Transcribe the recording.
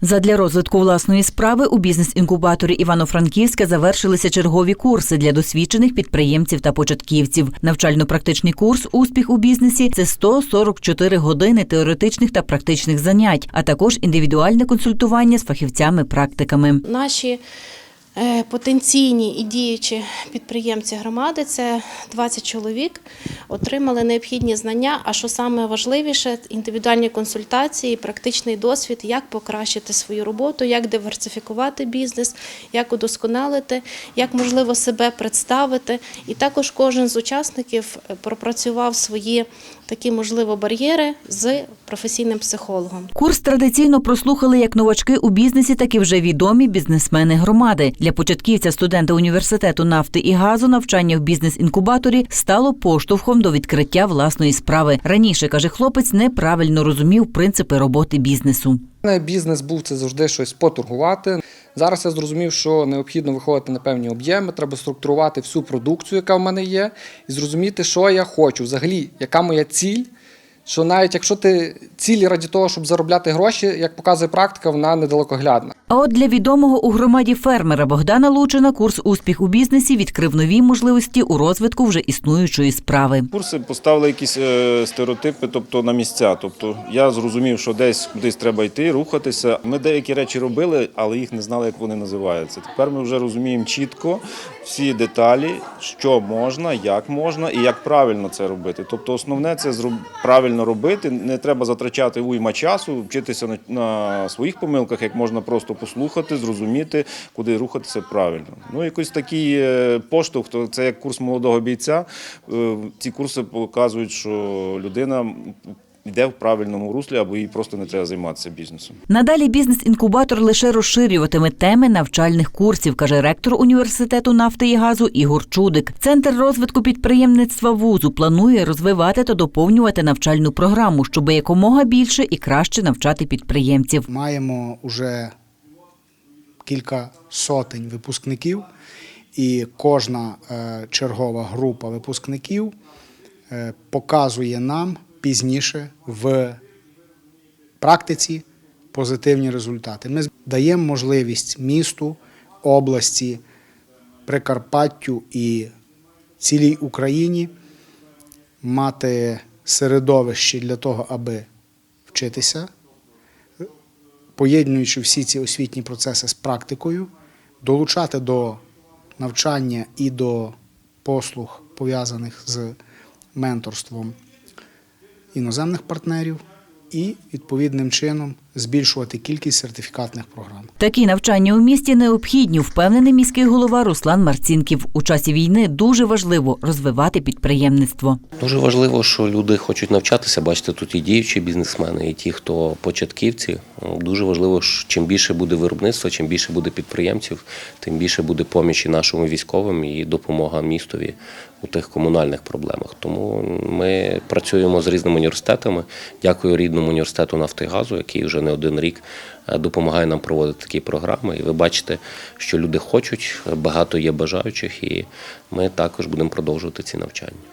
Задля розвитку власної справи у бізнес-інкубаторі Івано-Франківська завершилися чергові курси для досвідчених підприємців та початківців. Навчально-практичний курс Успіх у бізнесі це 144 години теоретичних та практичних занять, а також індивідуальне консультування з фахівцями-практиками. Наші е, потенційні і діючі підприємці громади, це 20 чоловік, отримали необхідні знання. А що саме важливіше, індивідуальні консультації, практичний досвід, як покращити свою роботу, як диверсифікувати бізнес, як удосконалити, як можливо себе представити. І також кожен з учасників е, пропрацював свої такі можливо бар'єри з професійним психологом. Курс традиційно прослухали як новачки у бізнесі, так і вже відомі бізнесмени громади. Для початківця студента університету нафти і газу навчання в бізнес-інкубаторі стало поштовхом до відкриття власної справи. Раніше каже хлопець, неправильно розумів принципи роботи бізнесу. Бізнес був це завжди щось поторгувати. Зараз я зрозумів, що необхідно виходити на певні об'єми, треба структурувати всю продукцію, яка в мене є, і зрозуміти, що я хочу, взагалі, яка моя ціль. Що навіть якщо ти цілі раді того, щоб заробляти гроші, як показує практика, вона недалекоглядна. А от для відомого у громаді фермера Богдана Лучина курс успіх у бізнесі відкрив нові можливості у розвитку вже існуючої справи. Курси поставили якісь е, стереотипи, тобто на місця. Тобто я зрозумів, що десь кудись треба йти, рухатися. Ми деякі речі робили, але їх не знали, як вони називаються. Тепер ми вже розуміємо чітко всі деталі, що можна, як можна і як правильно це робити. Тобто, основне це правильно робити. Не треба затрачати уйма часу, вчитися на своїх помилках, як можна просто послухати, зрозуміти, куди рухатися правильно. Ну, якийсь такий е, поштовх, то це як курс молодого бійця. Е, Ці курси показують, що людина йде в правильному руслі, або їй просто не треба займатися бізнесом. Надалі бізнес-інкубатор лише розширюватиме теми навчальних курсів, каже ректор університету нафти і газу Ігор Чудик. Центр розвитку підприємництва вузу планує розвивати та доповнювати навчальну програму, щоб якомога більше і краще навчати підприємців. Маємо уже кілька сотень випускників, і кожна е, чергова група випускників е, показує нам пізніше в практиці позитивні результати. Ми даємо можливість місту, області, Прикарпаттю і цілій Україні мати середовище для того, аби вчитися, поєднуючи всі ці освітні процеси з практикою, долучати до навчання і до послуг, пов'язаних з менторством іноземних партнерів, і відповідним чином збільшувати кількість сертифікатних програм. Такі навчання у місті необхідні, впевнений міський голова Руслан Марцінків. У часі війни дуже важливо розвивати підприємництво. Дуже важливо, що люди хочуть навчатися. Бачите, тут і діючі бізнесмени, і ті, хто початківці. Дуже важливо, що чим більше буде виробництва, чим більше буде підприємців, тим більше буде помічі нашому військовим і допомога містові у тих комунальних проблемах. Тому ми працюємо з різними університетами. Дякую рідному університету нафти і газу, який вже не один рік е, допомагає нам проводити такі програми. І ви бачите, що люди хочуть, багато є бажаючих, і ми також будемо продовжувати ці навчання.